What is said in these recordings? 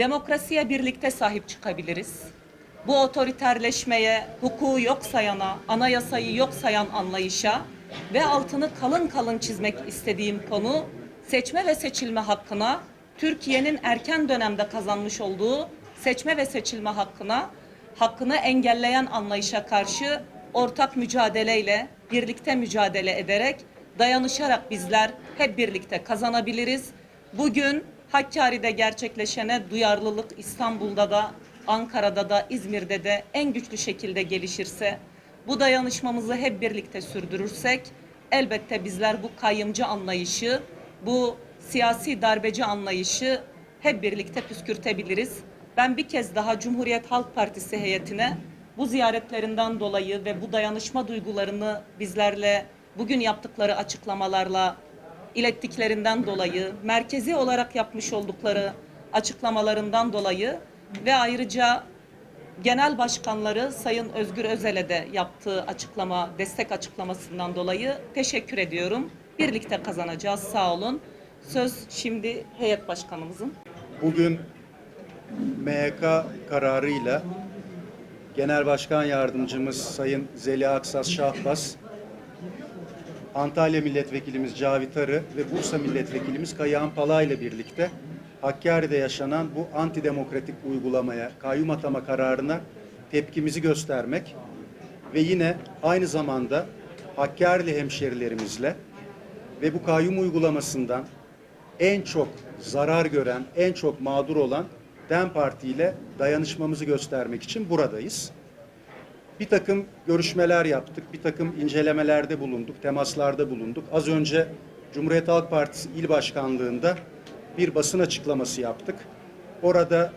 Demokrasiye birlikte sahip çıkabiliriz. Bu otoriterleşmeye, hukuku yok sayana, anayasayı yok sayan anlayışa ve altını kalın kalın çizmek istediğim konu seçme ve seçilme hakkına, Türkiye'nin erken dönemde kazanmış olduğu seçme ve seçilme hakkına, hakkını engelleyen anlayışa karşı ortak mücadeleyle, birlikte mücadele ederek, dayanışarak bizler hep birlikte kazanabiliriz. Bugün Hakkari'de gerçekleşene duyarlılık İstanbul'da da, Ankara'da da, İzmir'de de en güçlü şekilde gelişirse, bu dayanışmamızı hep birlikte sürdürürsek, elbette bizler bu kayyımcı anlayışı, bu siyasi darbeci anlayışı hep birlikte püskürtebiliriz. Ben bir kez daha Cumhuriyet Halk Partisi heyetine bu ziyaretlerinden dolayı ve bu dayanışma duygularını bizlerle bugün yaptıkları açıklamalarla ilettiklerinden dolayı, merkezi olarak yapmış oldukları açıklamalarından dolayı ve ayrıca Genel Başkanları Sayın Özgür Özel'e de yaptığı açıklama, destek açıklamasından dolayı teşekkür ediyorum. Birlikte kazanacağız. Sağ olun. Söz şimdi heyet başkanımızın. Bugün MHK kararıyla Genel Başkan Yardımcımız Sayın Zeliha Aksas Şahbaz, Antalya Milletvekilimiz Cavit Arı ve Bursa Milletvekilimiz Kayahan Palay ile birlikte Hakkari'de yaşanan bu antidemokratik uygulamaya, kayyum atama kararına tepkimizi göstermek ve yine aynı zamanda Hakkari'li hemşerilerimizle ve bu kayyum uygulamasından en çok zarar gören, en çok mağdur olan DEM Parti ile dayanışmamızı göstermek için buradayız. Bir takım görüşmeler yaptık, bir takım incelemelerde bulunduk, temaslarda bulunduk. Az önce Cumhuriyet Halk Partisi İl Başkanlığı'nda bir basın açıklaması yaptık. Orada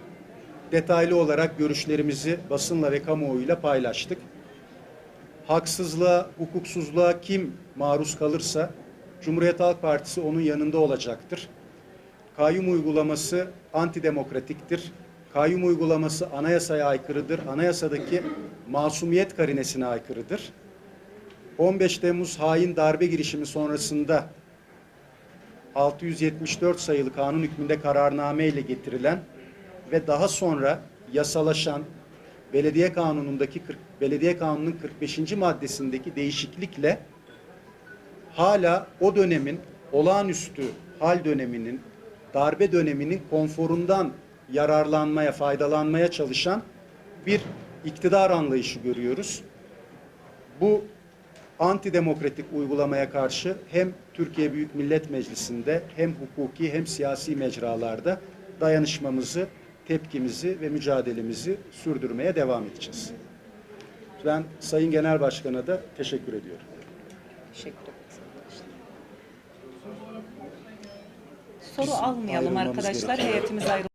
detaylı olarak görüşlerimizi basınla ve kamuoyuyla paylaştık. Haksızlığa, hukuksuzluğa kim maruz kalırsa Cumhuriyet Halk Partisi onun yanında olacaktır. Kayyum uygulaması antidemokratiktir. Kayyum uygulaması anayasaya aykırıdır. Anayasadaki masumiyet karinesine aykırıdır. 15 Temmuz hain darbe girişimi sonrasında 674 sayılı kanun hükmünde kararname ile getirilen ve daha sonra yasalaşan belediye kanunundaki 40, belediye kanunun 45. maddesindeki değişiklikle hala o dönemin olağanüstü hal döneminin darbe döneminin konforundan yararlanmaya, faydalanmaya çalışan bir iktidar anlayışı görüyoruz. Bu antidemokratik uygulamaya karşı hem Türkiye Büyük Millet Meclisi'nde hem hukuki hem siyasi mecralarda dayanışmamızı, tepkimizi ve mücadelemizi sürdürmeye devam edeceğiz. Ben Sayın Genel Başkan'a da teşekkür ediyorum. Teşekkür ederiz. Soru almayalım ayrılmamız arkadaşlar. gerekiyor. Heyetimiz ayrı.